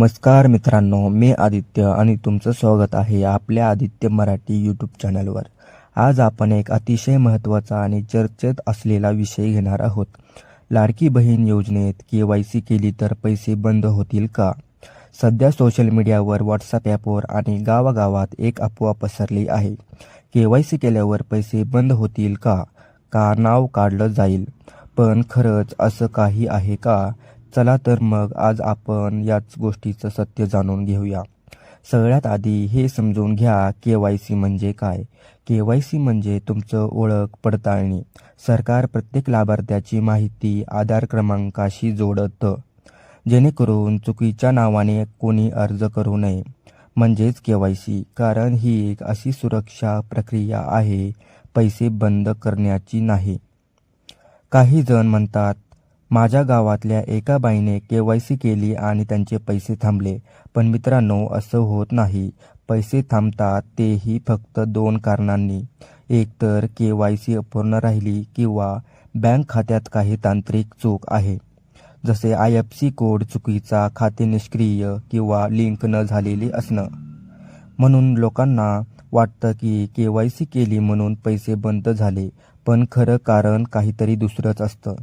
नमस्कार मित्रांनो मी आदित्य आणि तुमचं स्वागत आहे आपल्या आदित्य मराठी यूट्यूब चॅनलवर आज आपण एक अतिशय महत्त्वाचा आणि चर्चेत असलेला विषय घेणार आहोत. लाडकी बहीण योजनेत के वाय सी केली तर पैसे बंद होतील का? सध्या सोशल मीडियावर व्हॉट्सअप ॲपवर आणि गावागावात एक अफवा पसरली आहे. के वाय सी केल्यावर पैसे बंद होतील का? का नाव काढलं जाईल? पण खरंच असं काही आहे का? चला तर मग आज आपण याच गोष्टीचं सत्य जाणून घेऊया. सगळ्यात आधी हे समजून घ्या के वाय सी म्हणजे काय? के वाय सी म्हणजे तुमचं ओळख पडताळणी. सरकार प्रत्येक लाभार्थ्याची माहिती आधार क्रमांकाशी जोडतं. जेणेकरून चुकीच्या नावाने कोणी अर्ज करू नये. म्हणजेच के वाय सी. कारण ही एक अशी सुरक्षा प्रक्रिया आहे पैसे बंद करण्याची नाही. काही जण म्हणतात माझ्या गावातल्या एका बाईने के वाय सी केली आणि त्यांचे पैसे थांबले. पण मित्रांनो असं होत नाही. पैसे थांबतात तेही फक्त दोन कारणांनी. एक तर के वाय सी अपूर्ण राहिली किंवा बँक खात्यात काही तांत्रिक चूक आहे. जसे आय एफ सी कोड चुकीचा खाते निष्क्रिय किंवा लिंक न झालेली असणं. म्हणून लोकांना वाटतं की के वाय सी केली म्हणून पैसे बंद झाले पण खरं कारण काहीतरी दुसरंच असतं.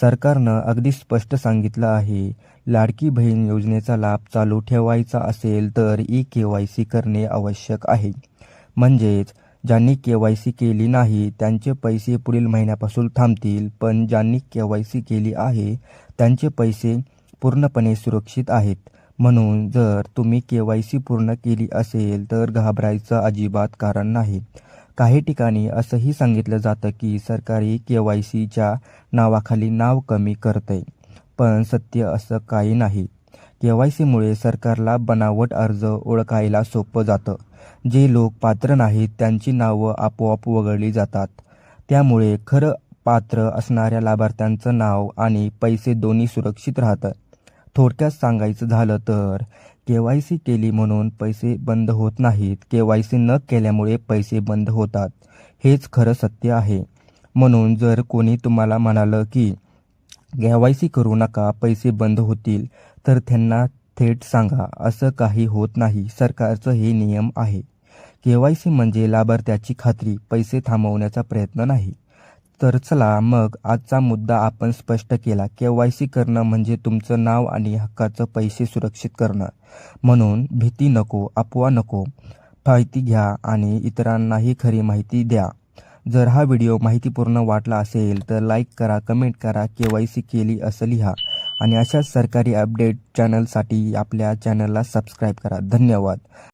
सरकारनं अगदी स्पष्ट सांगितलं आहे लाडकी बहीण योजनेचा लाभ चालू ठेवायचा असेल तर ई के वाय सी करणे आवश्यक आहे. म्हणजेच ज्यांनी के वाय सी केली नाही त्यांचे पैसे पुढील महिन्यापासून थांबतील पण ज्यांनी के वाय सी केली आहे त्यांचे पैसे पूर्णपणे सुरक्षित आहेत. म्हणून जर तुम्ही के वाय सी पूर्ण केली असेल तर घाबरायचं अजिबात कारण नाही. काही ठिकाणी असंही सांगितलं जातं की सरकारी के वाय सीच्या नावाखाली नाव कमी करतंय पण सत्य असं काही नाही. के वाय सीमुळे सरकारला बनावट अर्ज ओळखायला सोपं जातं. जे लोक पात्र नाहीत त्यांची नावं आपोआप वगळली जातात. त्यामुळे खरं पात्र असणाऱ्या लाभार्थ्यांचं नाव आणि पैसे दोन्ही सुरक्षित राहतं. थोडक्यात सांगायचं झालं तर के वाय सी केली म्हणून पैसे बंद होत नाहीत. के वाय सी न केल्यामुळे पैसे बंद होतात. हेच खरं सत्य आहे. म्हणून जर कोणी तुम्हाला म्हणालं की के वाय सी करू नका पैसे बंद होतील तर त्यांना थेट सांगा. असं काही होत नाही. सरकारचं हे नियम आहे. के वाय सी म्हणजे लाभार्थ्याची खात्री पैसे थांबवण्याचा प्रयत्न नाही. तर चला मग आजचा मुद्दा आपण स्पष्ट केला. के वाय सी करणं म्हणजे तुमचं नाव आणि हक्काचं पैसे सुरक्षित करणं. म्हणून भीती नको अफवा नको. माहिती घ्या आणि इतरांनाही खरी माहिती द्या. जर हा व्हिडिओ माहितीपूर्ण वाटला असेल तर लाईक करा कमेंट करा के वाय सी केली असं लिहा. आणि अशाच सरकारी अपडेट चॅनलसाठी आपल्या चॅनलला सबस्क्राईब करा. धन्यवाद.